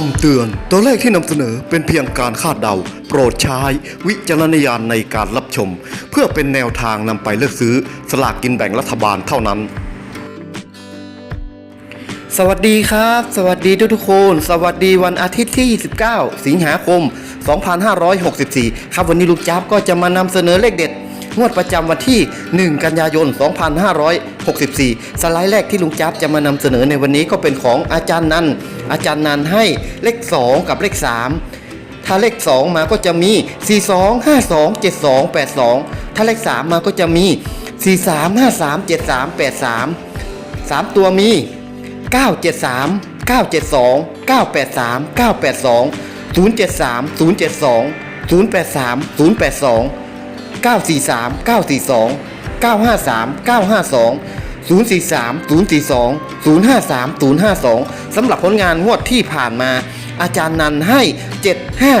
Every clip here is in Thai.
คำเตือน ตัวเลขที่นำเสนอเป็นเพียงการคาดเดา โปรดใช้วิจารณญาณในการรับชม เพื่อเป็นแนวทางนำไปเลือกซื้อสลากกินแบ่งรัฐบาลเท่านั้น สวัสดีครับ สวัสดีทุกทุกคน สวัสดีวันอาทิตย์ที่ 29 สิงหาคม 2564 ครับวันนี้ลูกจับก็จะมานำเสนอเลขเด็ด งวดประจำวันที่ 1 กันยายน 2564 สไลด์แรกที่ลุงจับจะมานำเสนอในวันนี้ก็เป็นของอาจารย์นัน อาจารย์นันให้เลข 2 กับเลข 3 ถ้าเลข 2 มาก็จะมี 42 52 72 82 ถ้าเลข 3 มาก็จะมี 43 53 73 83 3 ตัวมี 973 972 983 982 073 072 083 082 943 942 953 952 043 042 053 052 สำหรับผลงานงวดที่ผ่านมา อาจารย์นันให้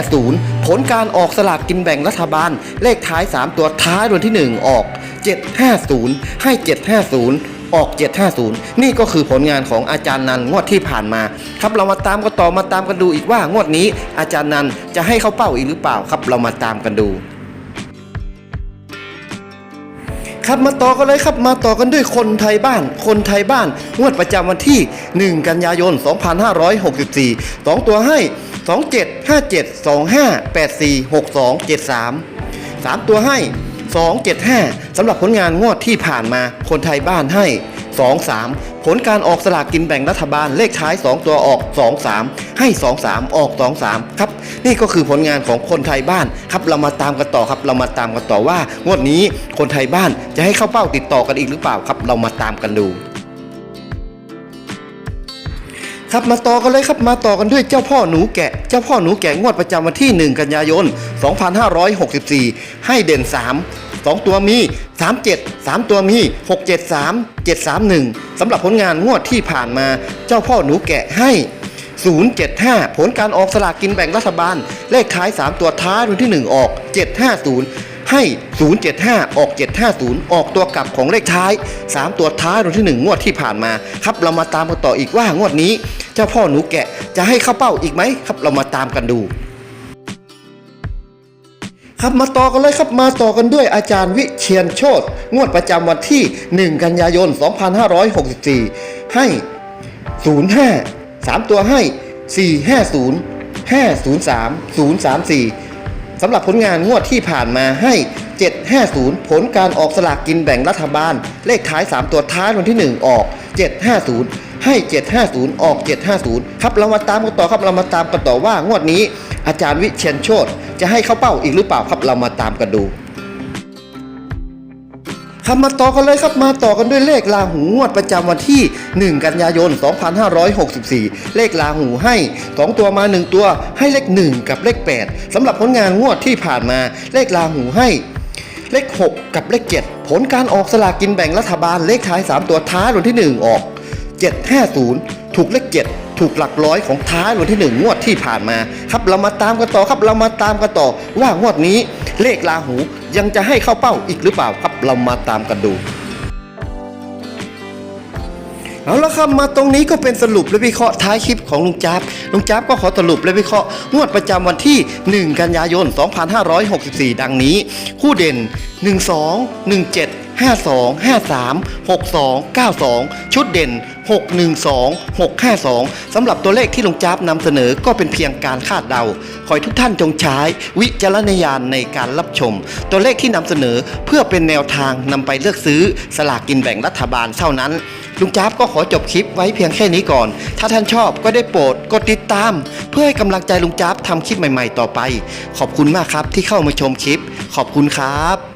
750 ผลการออกสลากกินแบ่งรัฐบาล เลขท้าย 3 ตัวท้ายรวนที่ 1 ออก 750 ให้ 750ออก 750 นี่ก็คือผลงานของอาจารย์นันงวดที่ผ่านมา ครับเรามาตามกันต่อมาตามกันดูอีกว่างวดนี้อาจารย์นันจะให้เขาเป้าอีกหรือเปล่าครับเรามาตามกันดู ครับมาต่อกันเลยครับมาต่อกันด้วยคนไทยบ้าน คนไทยบ้านงวดประจำวันที่ 1 กันยายน 2564 2 ตัวให้ 27 57 25 84 62 73 3 ตัวให้ 275สำหรับผลงานงวดที่ผ่านมาคนไทยบ้านให้ 23 ผลการออกสลากกินแบ่งรัฐบาลเลขท้าย 2 ตัวออก 23 ให้ 23 ออก 23 ครับ นี่ก็คือผลงานของคนไทยบ้านครับเรามาตามกันต่อครับ เรามาตามกันต่อว่างวดนี้คนไทยบ้านจะให้เข้าเป้าติดต่อกันอีกหรือเปล่าครับ เรามาตามกันดูครับมาต่อกันเลยครับมาต่อกันด้วยเจ้าพ่อหนูแกะ เจ้าพ่อหนูแกะงวดประจำวันที่ 1 กันยายน 2564 ให้เด่น 3 2 ตัวมี 37 3 ตัวมี 673 731สำหรับผลงานงวดที่ผ่านมาเจ้าพ่อหนูแกะให้ 075 ผลการออกสลากกินแบ่งรัฐบาล เลขท้าย 3 ตัวท้ายวันที่ 1 ออก 750 ให้ 075 ออก 750 ออกตัวกลับของเลขท้าย 3 ตัวท้ายวันที่ 1 งวดที่ผ่านมา ครับเรามาตามกันต่ออีกว่างวดนี้ เจ้าพ่อหนูแกะจะให้เข้าเป้าอีกไหมครับเรามาตามกันดูครับมาต่อกันเลยครับมาต่อกันด้วยอาจารย์วิเชียนโชตงวดประจำวันที่ 1 กันยายน 2564 ให้ 05 3 ตัวให้ 450 503 034 สำหรับผลงานงวดที่ผ่านมาให้ 750 ผลการออกสลากกินแบ่งรัฐบาล เลขท้าย 3 ตัวท้ายวันที่ 1 ออก 750 ให้ 750 ออก 750 ครับเรามาตามกันต่อครับเรามาตามกันต่อว่างวดนี้ อาจารย์วิเชียนโชตจะให้เข้าเป้าอีกหรือเปล่าครับเรามาตามกันดู ครับมาต่อกันเลยครับมาต่อกันด้วยเลขลาหูงวดประจำวันที่ 1 กันยายน 2564 เลขลาหูให้ 2 ตัวมา 1 ตัวให้เลข 1 กับเลข 8สำหรับผลงานงวดที่ผ่านมาเลขลาหูให้ เลข 6 กับเลข 7 ผลการออกสลากกินแบ่งรัฐบาลเลขท้าย 3 ตัวท้ายวันที่ 1 ออก 750 ถูกเลข 7ถูกหลักร้อยของท้ายวันที่ 1 งวดที่ผ่านมา ครับเรามาตามกันต่อครับเรามาตามกันต่อว่างวดนี้ เลขลาหูยังจะให้เข้าเป้าอีกหรือเปล่าครับเรามาตามกันดูเอาละครับมาตรงนี้ก็เป็นสรุปและวิเคราะห์ท้ายคลิปของลุงจับลุงจับก็ขอสรุปและวิเคราะห์งวดประจำวันที่ 1 กันยายน 2564 ดังนี้ คู่เด่น 12 17 52 53 62 92 ชุดเด่น 612 652 สำหรับตัวเลขที่ลุงจ๊าบนำเสนอก็เป็นเพียงการคาดเดา ขอให้ทุกท่านจงใช้วิจารณญาณในการรับชม ตัวเลขที่นำเสนอเพื่อเป็นแนวทางนำไปเลือกซื้อสลากกินแบ่งรัฐบาลเท่านั้น ลุงจ๊าบก็ขอจบคลิปไว้เพียงแค่นี้ก่อน ถ้าท่านชอบก็ได้โปรดกดติดตาม เพื่อให้กำลังใจลุงจ๊าบทำคลิปใหม่ๆ ต่อไป ขอบคุณมากครับที่เข้ามาชมคลิป ขอบคุณครับ